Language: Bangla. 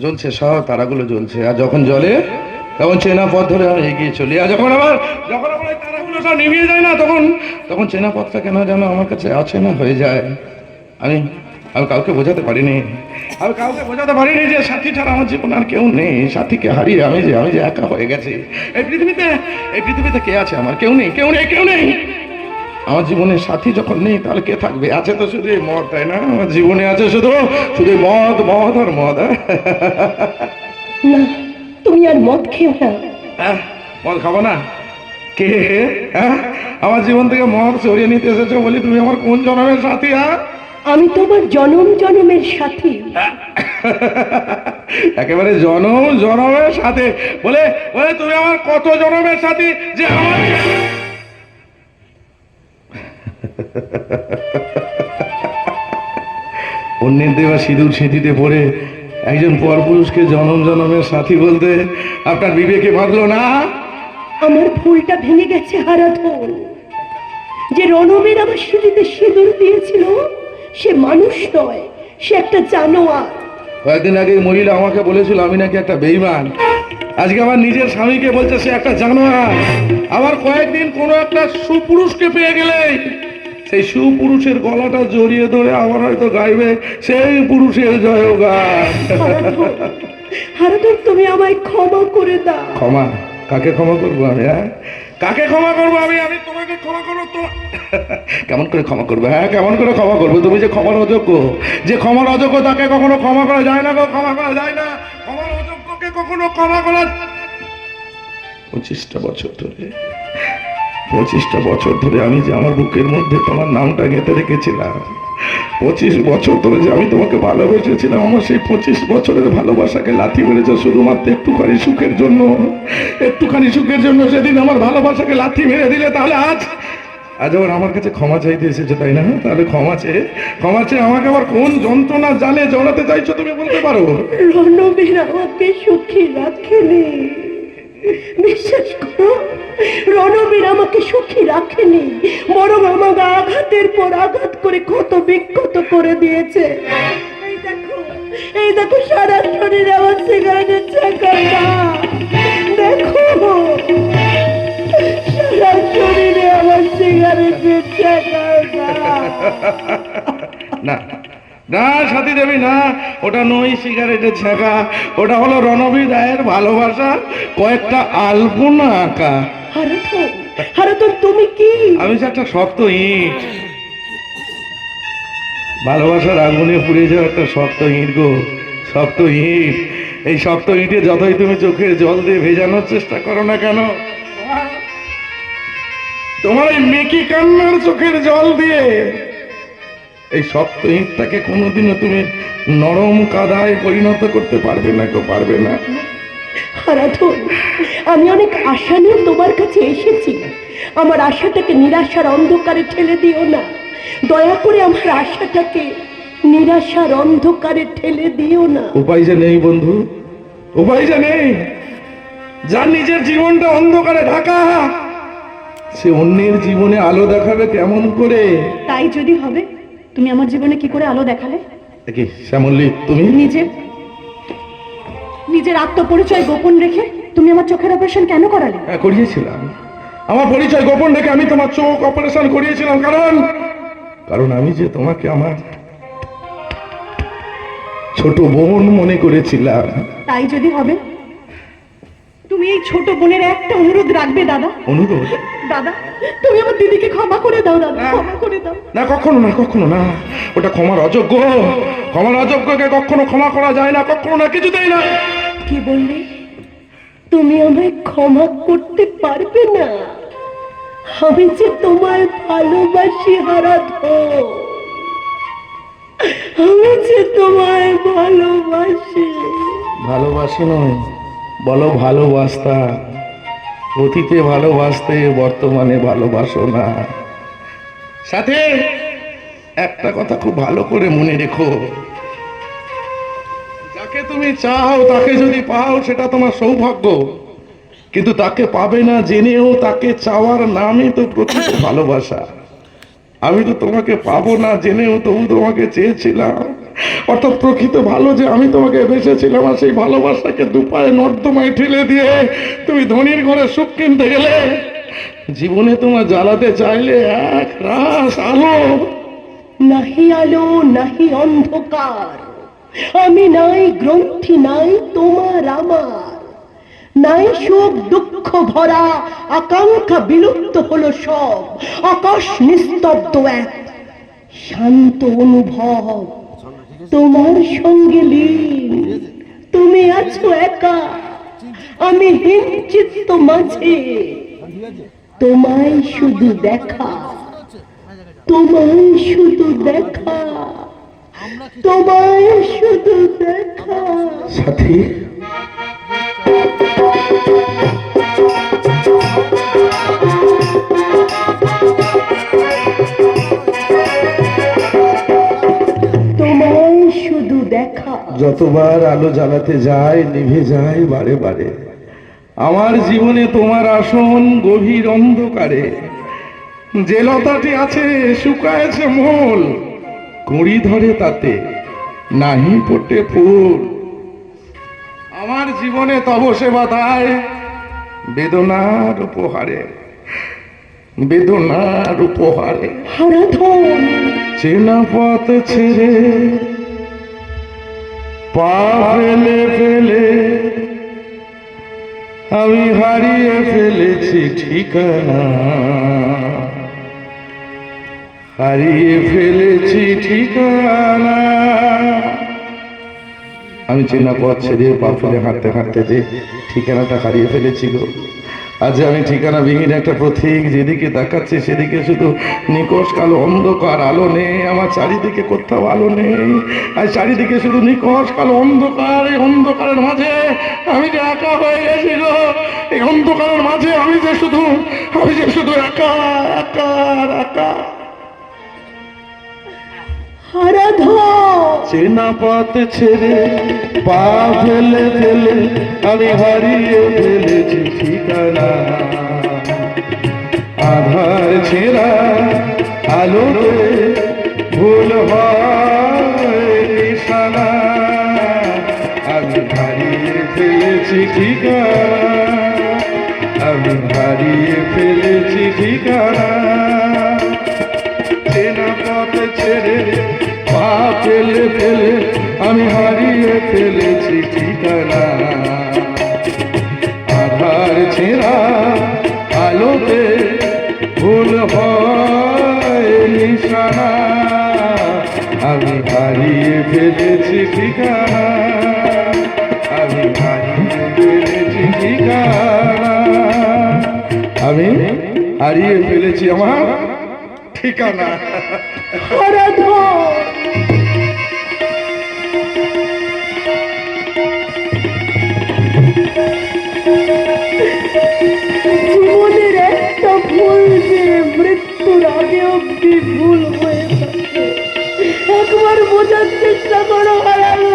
জ্বলছে, সব তারাগুলো জ্বলছে। আর যখন জ্বলে, তখন চেনা পথ ধরে এগিয়ে চলি। আর যখন আবার যখন আবার তারাগুলো সব নিভিয়ে যায় না, তখন তখন চেনা পথটা কেন যেন আমার কাছে অচেনা হয়ে যায়। আমি আমি কাউকে বোঝাতে পারিনি। আমি কাউকে বোঝাতে পারিনি যে সাথী ছাড়া আমার জীবন আর কেউ নেই। সাথীকে হারিয়ে আমি যে আমি যে একা হয়ে গেছি। এই পৃথিবীতে এই পৃথিবীতে কে আছে আমার? কেউ নেই কেউ নেই কেউ নেই। আমার জীবনে সাথী যখন নেই তাহলে কে থাকবে? আছে তো শুধু এই মদ তাই না? আমার জীবনে আছে শুধু শুধু মদ মদ আর মদ হ্যাঁ? তুমি আর মদ খেও না। হ্যাঁ? মদ খাব না? কে? হ্যাঁ? আমার জীবন থেকে মদ সরিয়ে নিতে এসেছ বলি তুমি আমার কোন জনমের সাথী হ্যাঁ? আমি তোমার জনম জনমের সাথী। একেবারে জনম জনমের সাথে। বলে বলে তুমি আমার কত জনমের সাথী যে আমার অন্যের দেওয়া সিঁদুর সিঁথিতে পড়ে একজন পরপুরুষকে জনম জনমের সাথী বলতে আপনার বিবেকে বাঁধলো না? আমার ভুলটা ভেঙে গেছে হারাধন। যে রণবীর আমার সিঁড়িতে সিঁদুর দিয়েছিল সে মানুষ নয় সে একটা জানোয়ার। কয়েকদিন আগে মহিলা আমাকে বলেছিল আমি নাকি একটা বেইমান। আজকে আমার নিজের স্বামীকে বলছে সে একটা জানোয়ার। আবার কয়েকদিন কোনো একটা সুপুরুষকে পেয়ে গেলে সেই সুপুরুষের গলাটা জড়িয়ে ধরে আবার হয়তো গাইবে সেই পুরুষের জয় গান হারাধন তুমি আমায় ক্ষমা করে দাও। ক্ষমা? কাকে ক্ষমা করব আমি হ্যাঁ? কাকে ক্ষমা করব আমি? আমি তোমাকে ক্ষমা করব তো। কেমন করে ক্ষমা করব হ্যাঁ? কেমন করে ক্ষমা করব? তুমি যে ক্ষমার অযোগ্য যে ক্ষমার অযোগ্য তাকে কখনো ক্ষমা করা যায় না গো ক্ষমা করা যায় না। ক্ষমার অযোগ্যকে কখনো ক্ষমা করা পঁচিশটা বছর ধরে পঁচিশটা বছর ধরে আমি যে আমার বুকের মধ্যে তোমার নামটা গেঁথে রেখেছিলাম। পঁচিশ বছর ধরে যে আমি তোমাকে ভালোবেসেছিলাম, আমার সেই পঁচিশ বছরের ভালোবাসাকে লাথি মেরেছে শুধুমাত্র একটুখানি সুখের জন্য। একটুখানি সুখের জন্য সেদিন আমার ভালোবাসাকে লাথি মেরে দিলে তাহলে আজ আজ আবার আমার কাছে ক্ষমা চাইতে এসেছে, তাই না? তাহলে ক্ষমা চেয়ে ক্ষমা চেয়ে আমাকে আবার কোন যন্ত্রণা জানে জড়াতে চাইছো তুমি বলতে পারো? রণবীর সুখী রাখেনি। বিশ্বাস করো, রণবীর আমাকে সুখী রাখেনি, বরং আমাকে আঘাতের পর আঘাত করে ক্ষত বিক্ষত করে দিয়েছে। এই দেখো সারা শরীরে আমার সিগারেটের চাকা দেখো, সারা শরীরে আমার সিগারেটের চাকা না না সাথী দেবী না। ওটা নই সিগারেটের ছেঁকা। ওটা হলো রণবীর রায়ের ভালোবাসা কয়েকটা আলপনা আঁকা। হারাতন তুমি কি? আমি যে একটা শক্ত ইট। ভালোবাসার আগুনে পুড়ে যাওয়া একটা শক্ত ইট গো শক্ত ইট। এই শক্ত ইটে যতই তুমি চোখের জল দিয়ে ভেজানোর চেষ্টা করো না কেন তোমার এই মেকি কান্নার চোখের জল দিয়ে এই শক্ত ইটটাকে কোনোদিনও তুমি নরম কাদায় পরিণত করতে পারবে না কেউ পারবে না। হারাধন আমি অনেক আশা নিয়ে তোমার কাছে এসেছি। আমার আশাটাকে নিরাশার অন্ধকারে ঠেলে দিও না। দয়া করে আমার আশাটাকে নিরাশার অন্ধকারে ঠেলে দিও না। উপায় যে নেই বন্ধু উপায় যে নেই। যার নিজের জীবনটা অন্ধকারে ঢাকা সে অন্যের জীবনে আলো দেখাবে কেমন করে? তাই যদি হবে তুমি আমার জীবনে কি করে আলো দেখালে? কি শ্যামল্লি তুমি? নিজের নিজের আত্মপরিচয় গোপন রেখে তুমি আমার চোখের অপারেশন কেন করালে? হ্যাঁ, করিয়েছিলাম। আমার পরিচয় গোপন রেখে আমি তোমার চোখ অপারেশন করিয়েছিলাম। কারণ কারণ আমি যে তোমাকে আমার ছোট বোন মনে করেছিলাম। তাই যদি হবে তুমি এই ছোট বোনের একটা অনুরোধ রাখবে দাদা। অনুরোধ? দাদা তুমি আমার দিদিকে ক্ষমা করে দাও দাদা ক্ষমা করে দাও। না কখনো না কখনো না। ওটা ক্ষমার অযোগ্য। ক্ষমার অযোগ্যকে কখনো ক্ষমা করা যায় না কখনো না কিছুতেই না। কি বললে? তুমি আমায় ক্ষমা করতে পারবে না। আমি যে তোমায় ভালোবাসি হারাধ। আমি যে তোমায় ভালোবাসি। ভালোবাসি নয়। বলো ভালোবাসতা। অতীতে ভালোবাসতে, বর্তমানে ভালোবাসো না। সাথে একটা কথা খুব ভালো করে মনে রেখো। যাকে তুমি চাও, তাকে যদি পাও, সেটা তোমার সৌভাগ্য। কিন্তু তাকে পাবে না জেনেও তাকে চাওয়ার নামই তো প্রকৃত ভালোবাসা। আমি তো তোমাকে পাবো না জেনেও, তবু তোমাকে চেয়েছিলাম। অর্থাৎ প্রকৃত ভালো যে আমি তোমাকে বেসেছিলাম আর সেই ভালোবাসাকে দুপায়ে নর্দমায় ঠেলে দিয়ে তুমি ধনির ঘরে সুখ কিনতে গেলে, জীবনে তোমার জ্বালাতে চাইলে এক রাস আলো। নাহি আলো, নাহি অন্ধকার। আমি নাই গ্রন্থি, নাই তোমার আমার। নাই সুখ দুঃখ ভরা, আকাঙ্ক্ষা বিলুপ্ত হলো সব। আকাশ নিস্তব্ধ এক শান্ত অনুভব। তোমার সঙ্গে তুমি আছো একা। আমি হিমচিত্ত মাঝে। তোমায় শুধু দেখা। তোমায় শুধু দেখা। তোমায় শুধু দেখা। সাথী যতবার আলো জ্বালাতে যায় নিভে যায় বারে বারে। আমার জীবনে তোমার আসন গভীর অন্ধকারে। যে লতাটি আছে শুকায়েছে মোল। কুড়ি ধরে তাতে নাহি ফোটে ফুল। আমার জীবনে তব সেবা তাই বেদনার উপহারে। বেদনার উপহারে। চেনা পথ ছেড়ে পা ফেলে ফেলে আমি হারিয়ে ফেলেছি ঠিকানা। হারিয়ে ফেলেছি ঠিকানা। আমি চিনা পথ ছেড়ে পা ফেলে হাঁটতে হাঁটতে যে ঠিকানাটা হারিয়ে ফেলেছি গো। আজ আমি ঠিকানা বিহীন একটা পথিক যেদিকে দেখাচ্ছে সেদিকে শুধু নিকশ কালো অন্ধকার আলো নেই, আমার চারিদিকে কোথাও আলো নেই। আর চারিদিকে শুধু নিকশ কালো অন্ধকার, এই অন্ধকারের মাঝে আমি যে একা হয়ে গেছি গো। এই অন্ধকারের মাঝে আমি যে শুধু, আমি যে শুধু একা একা একা। চেনা পথ ছেড়ে পা ফেলে ফেলে আমি হারিয়ে ফেলেছি ঠিকানা। আধার ছেঁড়া আলোতে ভুল নিশানা। আমি হারিয়ে ফেলেছি ঠিকানা। আমি হারিয়ে ফেলেছি ঠিকানা। ভুল হয় আমি হারিয়ে ফেলেছি ঠিকানা। আমি হারিয়ে ফেলেছি ঠিকানা। আমি হারিয়ে ফেলেছি আমার ঠিকানা। একটি ভুল হয়ে গেছে। একবার বোঝার চেষ্টা করো হারানো